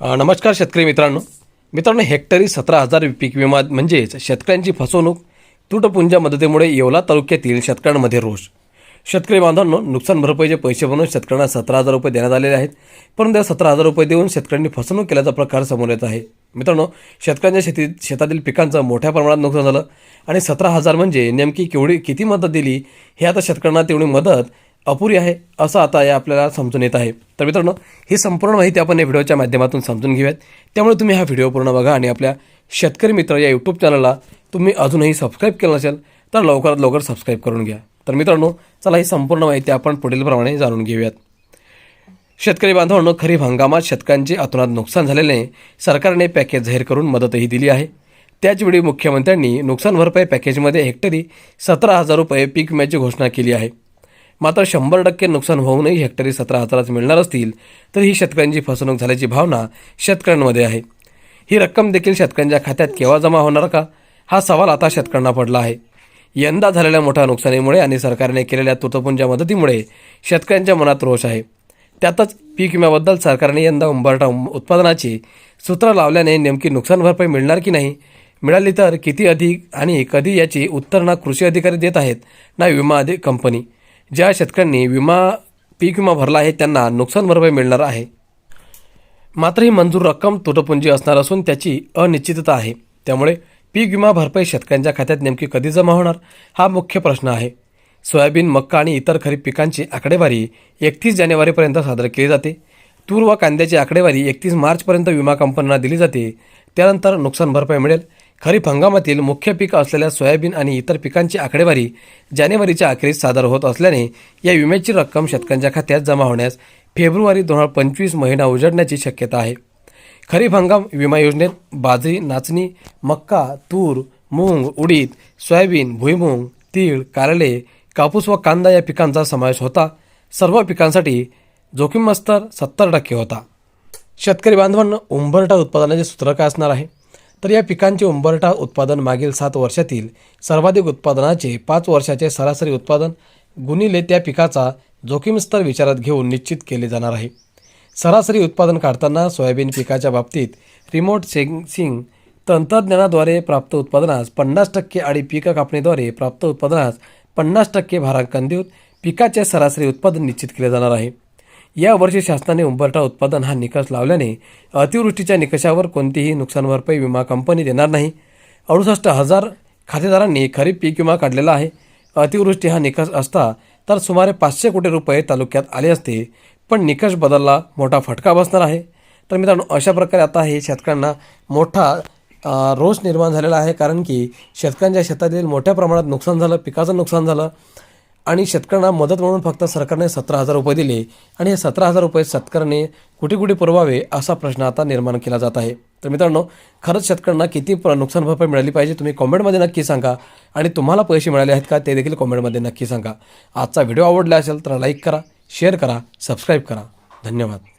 नमस्कार शेतकरी मित्रांनो. मित्रांनो हेक्टरी सतरा हजार पीक विमा म्हणजेच शेतकऱ्यांची फसवणूक तुटपुंजा मदतीमुळे येवला तालुक्यातील शेतकऱ्यांमध्ये रोष. शेतकरी बांधवांनो नुकसान भरपाईचे पैसे बनवून शेतकऱ्यांना सतरा हजार रुपये देण्यात आलेले आहेत. परंतु या सतरा हजार रुपये देऊन शेतकऱ्यांनी फसवणूक केल्याचा प्रकार समोर येत आहे. मित्रांनो शेतकऱ्यांच्या शेतीत शेतातील पिकांचं मोठ्या प्रमाणात नुकसान झालं आणि सतरा हजार म्हणजे नेमकी केवढी किती मदत दिली हे आता शेतकऱ्यांना तेवढी मदत अपुरी आहे असं आता या आपल्याला समजून येत आहे. तर मित्रांनो ही संपूर्ण माहिती आपण या व्हिडिओच्या माध्यमातून समजून घेऊयात. त्यामुळे तुम्ही हा व्हिडिओ पूर्ण बघा आणि आपल्या शेतकरी मित्र या यूट्यूब चॅनलला तुम्ही अजूनही सबस्क्राईब केलं नसेल तर लवकरात लवकर सबस्क्राईब करून घ्या. तर मित्रांनो चला ही संपूर्ण माहिती आपण पुढीलप्रमाणे जाणून घेऊयात. शेतकरी बांधवांनो खरीप हंगामात शेतकऱ्यांचे अतोनात नुकसान झालेले सरकारने पॅकेज जाहीर करून मदतही दिली आहे. त्याचवेळी मुख्यमंत्र्यांनी नुकसान भरपाई पॅकेजमध्ये हेक्टरी सतरा हजार रुपये पीक विम्याची घोषणा केली आहे. मात्र शंभर टक्के नुकसान होऊनही हेक्टरी सतरा हजाराच मिळणार असतील तर ही शेतकऱ्यांची फसवणूक झाल्याची भावना शेतकऱ्यांमध्ये आहे. ही रक्कम देखील शेतकऱ्यांच्या खात्यात केव्हा जमा होणार का? हा सवाल आता शेतकऱ्यांना पडला आहे. यंदा झालेल्या मोठ्या नुकसानीमुळे आणि सरकारने केलेल्या तुटपुंच्या मदतीमुळे शेतकऱ्यांच्या मनात रोष आहे. त्यातच पीक विम्याबद्दल सरकारने यंदा उंबरठा उत्पादनाची सूत्र लावल्याने नेमकी नुकसान भरपाई मिळणार की नाही? मिळाली तर किती अधिक आणि कधी याची उत्तर ना कृषी अधिकारी देत आहेत ना विमा अधिक कंपनी. ज्या शेतकऱ्यांनी विमा पीक विमा भरला आहे त्यांना नुकसान भरपाई मिळणार आहे. मात्र ही मंजूर रक्कम तुटपुंजी असणार असून त्याची अनिश्चितता आहे. त्यामुळे पीक विमा भरपाई शेतकऱ्यांच्या खात्यात नेमकी कधी जमा होणार हा मुख्य प्रश्न आहे. सोयाबीन मक्का आणि इतर खरीप पिकांची आकडेवारी एकतीस जानेवारीपर्यंत सादर केली जाते. तूर व कांद्याची आकडेवारी एकतीस मार्चपर्यंत विमा कंपन्यांना दिली जाते. त्यानंतर नुकसान भरपाई मिळेल. खरीप हंगामातील मुख्य पीक असलेल्या सोयाबीन आणि इतर पिकांची आकडेवारी जानेवारीच्या अखेरीस सादर होत असल्याने या विम्याची रक्कम शेतकऱ्यांच्या खात्यात जमा होण्यास फेब्रुवारी दोन हजार पंचवीस महिना उजडण्याची शक्यता आहे. खरीप हंगाम विमा योजनेत बाजरी नाचणी मक्का तूर मूग उडीद सोयाबीन भुईमूग तीळ कारले कापूस व कांदा या पिकांचा समावेश होता. सर्व पिकांसाठी जोखीम स्तर सत्तर टक्के होता. शेतकरी बांधवांना उंबरटा उत्पादनाचे सूत्र काय असणार आहे? तर या पिकांचे उंबरठा उत्पादन मागील सात वर्षातील सर्वाधिक उत्पादनाचे पाच वर्षाचे सरासरी उत्पादन गुणिले त्या पिकाचा जोखीमस्तर विचारात घेऊन निश्चित केले जाणार आहे. सरासरी उत्पादन काढताना सोयाबीन पिकाच्या बाबतीत रिमोट सेन्सिंग तंत्रज्ञानाद्वारे प्राप्त उत्पादनास पन्नास टक्के आणि पीक कापणीद्वारे प्राप्त उत्पादनास पन्नास टक्के भारांकन देऊन पिकाचे सरासरी उत्पादन निश्चित केले जाणार आहे. यावर्षी शासनाने उंबरठा उत्पादन हा निकष लावल्याने अतिवृष्टीच्या निकषावर कोणतीही नुकसान भरपाई विमा कंपनी देणार नाही. अडुसष्ट हजार खातेदारांनी खरीप पीक विमा काढलेला आहे. अतिवृष्टी हा निकष असता तर सुमारे पाचशे कोटी रुपये तालुक्यात आले असते पण निकष बदलला मोठा फटका बसणार आहे. तर मित्रांनो अशा प्रकारे आता हे शेतकऱ्यांना मोठा रोष निर्माण झालेला आहे कारण की शेतकऱ्यांच्या शेतातील मोठ्या प्रमाणात नुकसान झालं पिकाचं नुकसान झालं. आणि शेतकऱ्यांना मदत म्हणून फक्त सरकारने सतरा हजार रुपये दिले आणि हे सतरा हजार रुपये शेतकऱ्याने कुठे कुठे पुरवावे असा प्रश्न आता निर्माण केला जात आहे. तर मित्रांनो खरंच शेतकऱ्यांना किती प्र नुकसान भरपाई मिळाली पाहिजे तुम्ही कॉमेंटमध्ये नक्की सांगा. आणि तुम्हाला पैसे मिळाले आहेत का ते देखील कॉमेंटमध्ये नक्की सांगा. आजचा व्हिडिओ आवडला असेल तर लाईक करा शेअर करा सबस्क्राईब करा. धन्यवाद.